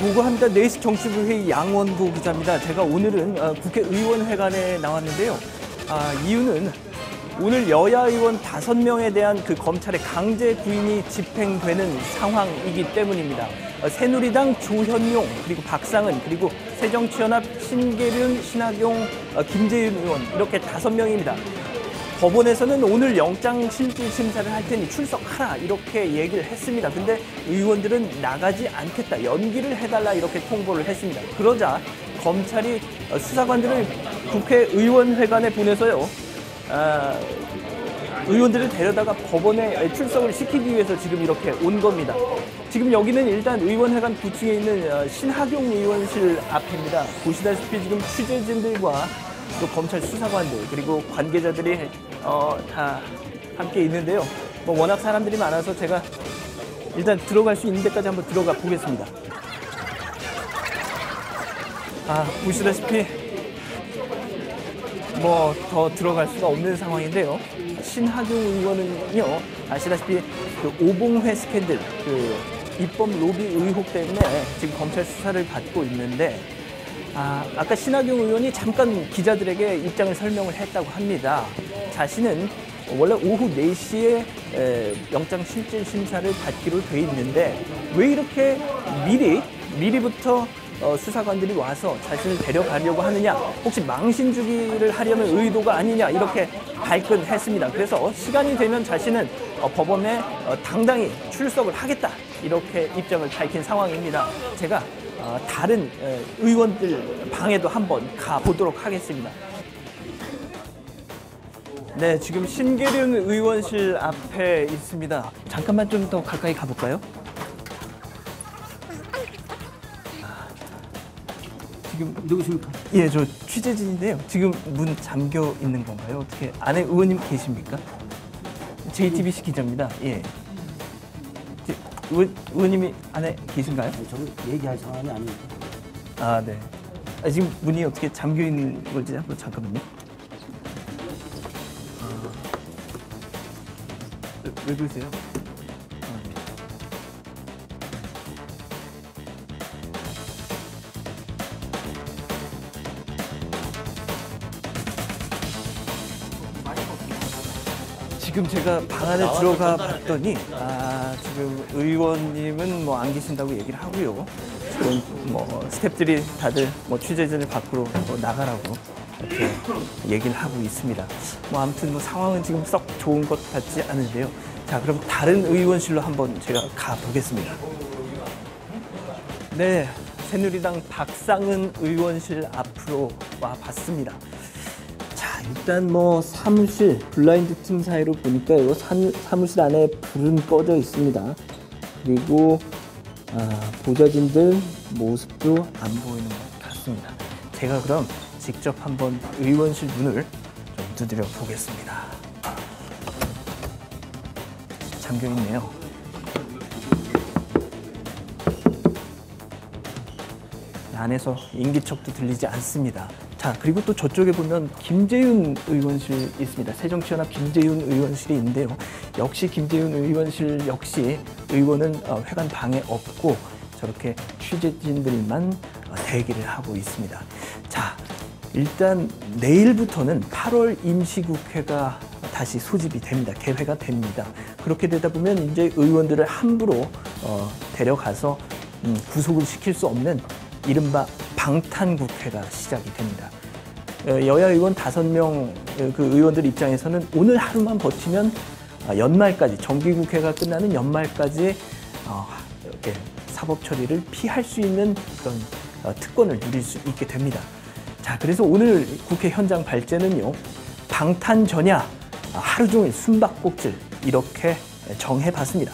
보고합니다. 네이스 정치부회의 양원구 기자입니다. 제가 오늘은 어, 국회의원회관에 나왔는데요. 아, 이유는 오늘 여야 의원 다섯 명에 대한 그 검찰의 강제 구인이 집행되는 상황이기 때문입니다. 어, 새누리당 조현용 그리고 박상은 그리고 새정치연합 신계륜 신학용 어, 김재윤 의원 이렇게 다섯 명입니다. 법원에서는 오늘 영장 실질 심사를 할 테니 출석하라 이렇게 얘기를 했습니다. 근데 의원들은 나가지 않겠다, 연기를 해달라 이렇게 통보를 했습니다. 그러자 검찰이 어, 수사관들을 국회의원회관에 보내서요. 아, 의원들을 데려다가 법원에 출석을 시키기 위해서 지금 이렇게 온 겁니다. 지금 여기는 일단 의원회관 9층에 있는 어, 신학용 의원실 앞입니다. 보시다시피 지금 취재진들과 또 검찰 수사관들 그리고 관계자들이 어, 다 함께 있는데요. 뭐 워낙 사람들이 많아서 제가 일단 들어갈 수 있는 데까지 한번 들어가 보겠습니다. 아 보시다시피 뭐 더 들어갈 수가 없는 상황인데요. 신하경 의원은요 아시다시피 그 오봉회 스캔들 그 입법 로비 의혹 때문에 지금 검찰 수사를 받고 있는데 아, 아까 신하경 의원이 잠깐 기자들에게 입장을 설명을 했다고 합니다. 자신은 원래 오후 4시에 에, 영장 실질 심사를 받기로 돼 있는데 왜 이렇게 미리 미리부터 어, 수사관들이 와서 자신을 데려가려고 하느냐 혹시 망신 주기를 하려는 의도가 아니냐 이렇게 발끈했습니다. 그래서 시간이 되면 자신은 어, 법원에 어, 당당히 출석을 하겠다 이렇게 입장을 밝힌 상황입니다. 제가 어, 다른 에, 의원들 방에도 한번 가보도록 하겠습니다. 네, 지금 신계륜 의원실 앞에 있습니다. 잠깐만 좀 더 가까이 가볼까요? 아, 지금 누구십니까? 예, 저 취재진인데요. 지금 문 잠겨 있는 건가요? 어떻게 안에 의원님 계십니까? JTBC 기자입니다. 예. 지- 의원, 의원님이 안에 계신가요? 아니, 저는 얘기할 상황이 아닙니다. 아, 네. 아, 지금 문이 어떻게 잠겨 있는 건지 한번 잠깐만요. 아, 왜, 왜 그러세요? 지금 제가 방 안에 들어가 봤더니 아 지금 의원님은 뭐 안 계신다고 얘기를 하고요. 지금 뭐 스탭들이 다들 뭐 취재진을 밖으로 뭐 나가라고 이렇게 얘기를 하고 있습니다. 뭐 아무튼 뭐 상황은 지금 썩 좋은 것 같지 않은데요. 자 그럼 다른 의원실로 한번 제가 가 보겠습니다. 네, 새누리당 박상은 의원실 앞으로 와 봤습니다. 자, 일단 뭐 사무실 블라인드 틈 사이로 보니까 이거 산- 사무실 안에 불은 꺼져 있습니다. 그리고 아, 보좌진들 모습도 안 보이는 것 같습니다. 제가 그럼 직접 한번 의원실 문을 좀 두드려 보겠습니다. 잠겨 있네요. 안에서 인기척도 들리지 않습니다. 자, 그리고 또 저쪽에 보면 김재윤 의원실 있습니다. 새정치연합 김재윤 의원실이 있는데요. 역시 김재윤 의원실 역시 의원은 어, 회관 방에 없고 저렇게 취재진들만 어, 대기를 하고 있습니다. 자, 일단 내일부터는 8월 임시국회가 다시 소집이 됩니다. 개회가 됩니다. 그렇게 되다 보면 이제 의원들을 함부로 어, 데려가서 음, 구속을 시킬 수 없는 이른바 방탄국회가 시작이 됩니다. 어, 여야 의원 다섯 명 그 의원들 입장에서는 오늘 하루만 버티면 아, 연말까지 정기국회가 끝나는 연말까지 어, 이렇게 사법 처리를 피할 수 있는 그런 어, 특권을 누릴 수 있게 됩니다. 자, 그래서 오늘 국회 현장 발제는요, 방탄 전야, 아, 하루 종일 숨바꼭질 이렇게 정해봤습니다.